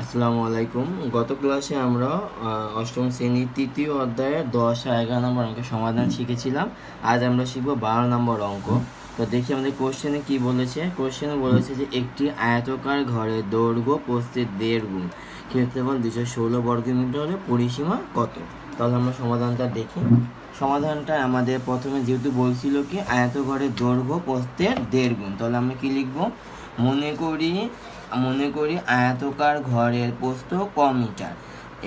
আসসালামু আলাইকুম। গত ক্লাসে আমরা অষ্টম শ্রেণির তৃতীয় অধ্যায়ের দশ আর এগারো নম্বর অঙ্কের সমাধান শিখেছিলাম। আজ আমরা শিখব বারো নম্বর অঙ্ক। তো দেখি আমাদের কোশ্চেনে কি বলেছে? কোশ্চেনে বলেছে যে, একটি আয়তকার ঘরে দৈর্ঘ্য প্রস্থের দেড় গুণ। ক্ষেত্রফল দুশো ষোলো বর্গ মিটার হলে পরিসীমা কত? তাহলে আমরা সমাধানটা দেখি। সমাধানটা আমাদের প্রথমে যেহেতু বলছিল কি আয়তঘরের দৈর্ঘ্য প্রস্থের দেড় গুণ। তাহলে আমরা কি লিখব? মনে করি মনে করি আয়তকার ঘরের প্রস্থ ক মিটার?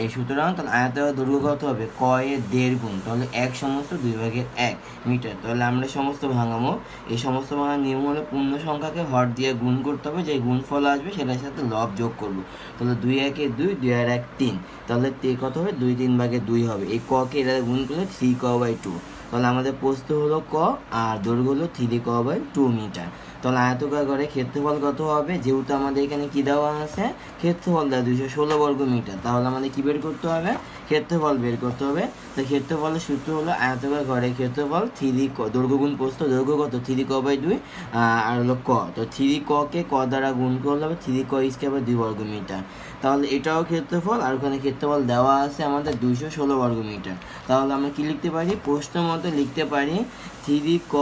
এই সুতরাং তাহলে আয়তকার দৈর্ঘ্য হবে ক এর দেড় গুণ, তাহলে এক সমস্ত দুই ভাগের এক মিটার। তাহলে আমরা সমস্ত ভাঙাবো। এই সমস্ত ভাঙার নিয়ম হলো পূর্ণ সংখ্যাকে হর দিয়ে গুণ করতে হবে যে গুণফল আসবে সেটার সাথে লব যোগ করব। তাহলে দুই একে দুই দুই আর এক তিন। তাহলে তে কত হবে? দুই তিন ভাগে দুই হবে। এই ককে এটা গুণ করলে থ্রি ক বাই টু তাহলে আমাদের প্রস্থ হলো ক আর দৈর্ঘ্য হলো থ্রি ক বাই টু মিটার। তাহলে আয়তকার ঘরে ক্ষেত্রফল কত হবে? যেহেতু আমাদের এখানে কি দেওয়া আছে? ক্ষেত্রফল দেওয়া দুইশো ষোলো বর্গ মিটার। তাহলে আমাদের কি বের করতে হবে? ক্ষেত্রফল বের করতে হবে। তো ক্ষেত্রফলের সূত্র হলো আয়তকার ঘরে ক্ষেত্রফল থ্রি দৈর্ঘ্য গুণ প্রস্থ, দৈর্ঘ্য কত? থ্রি ক বাই দুই আর হলো ক। তো থ্রি ককে ক দ্বারা গুণ করলে হবে থ্রি ক স্কোয়ার বাই দুই বর্গ মিটার। তাহলে এটাও ক্ষেত্রফল, আর ওখানে ক্ষেত্রফল দেওয়া আছে আমাদের দুইশো ষোলো বর্গ মিটার। তাহলে আমরা কি লিখতে পারি? প্রশ্ন মতো লিখতে পারি থ্রি ক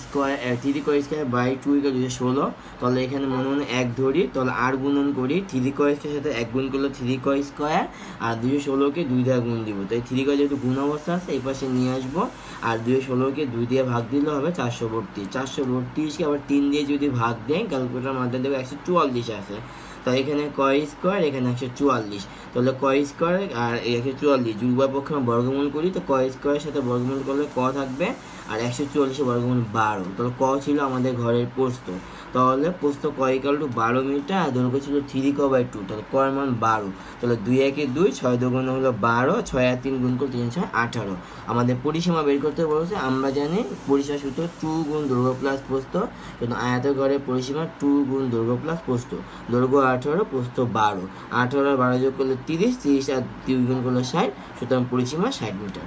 স্কোয়ার থ্রি ক স্কোয়ার বাই টু ইকাল দুশো ষোলো। তাহলে এখানে মনে মনে এক ধরি, তাহলে আর গুণন করি থ্রি কয়েসের সাথে এক গুণ করলে থ্রি কয় স্কোয়ার আর দুশো ষোলোকে দুই দিয়ে গুণ দিব। তাই থ্রি কয় যেহেতু গুণ অবস্থা আছে, এই পাশে নিয়ে আসব। আর দুশো ষোলোকে দুই দিয়ে ভাগ দিলে হবে চারশো বত্রিশ। চারশো বত্রিশকে আবার তিন দিয়ে যদি ভাগ দেয় ক্যালকুলেটার মাধ্যমে দেবো একশো চুয়াল্লিশ আছে। তো এখানে কয় স্কোয়ার, এখানে একশো চুয়াল্লিশ। তাহলে কয় স্কোয়ার আর একশো চুয়াল্লিশ উভয় পক্ষে আমরা বর্গমূল করি, তো কয় স্কোয়ারের সাথে বর্গমূল করলে ক থাকবে আর একশো চুয়াল্লিশে বর্গমূল বারো। তাহলে ক ছিল আমাদের ঘরের পোস্ত তাহলে পোস্ত ক টু বারো মিটার আর দৈর্ঘ্য ছিল থ্রি ক বাই টু তাহলে কয়ের মান বারো। তাহলে দুই একে দুই, ছয় দুগুণ হলো বারো, ছয় আর তিন গুণ করলে তিন, ছয়, আঠারো। আমাদের পরিসীমা বের করতে বলেছে, আমরা জানি পরিসীমা সূত্র টু গুণ দৈর্ঘ্য প্লাস পোস্ত কিন্তু আয়ত ঘরের পরিসীমা টু গুণ দৈর্ঘ্য প্লাস পোস্ত দৈর্ঘ্য আঠারো প্রস্ত বারো। আঠারো আর বারো যোগ করলে তিরিশ তিরিশ আর দুই গুণ করলে ষাট, সুতরাং পরিসীমা ষাট মিটার।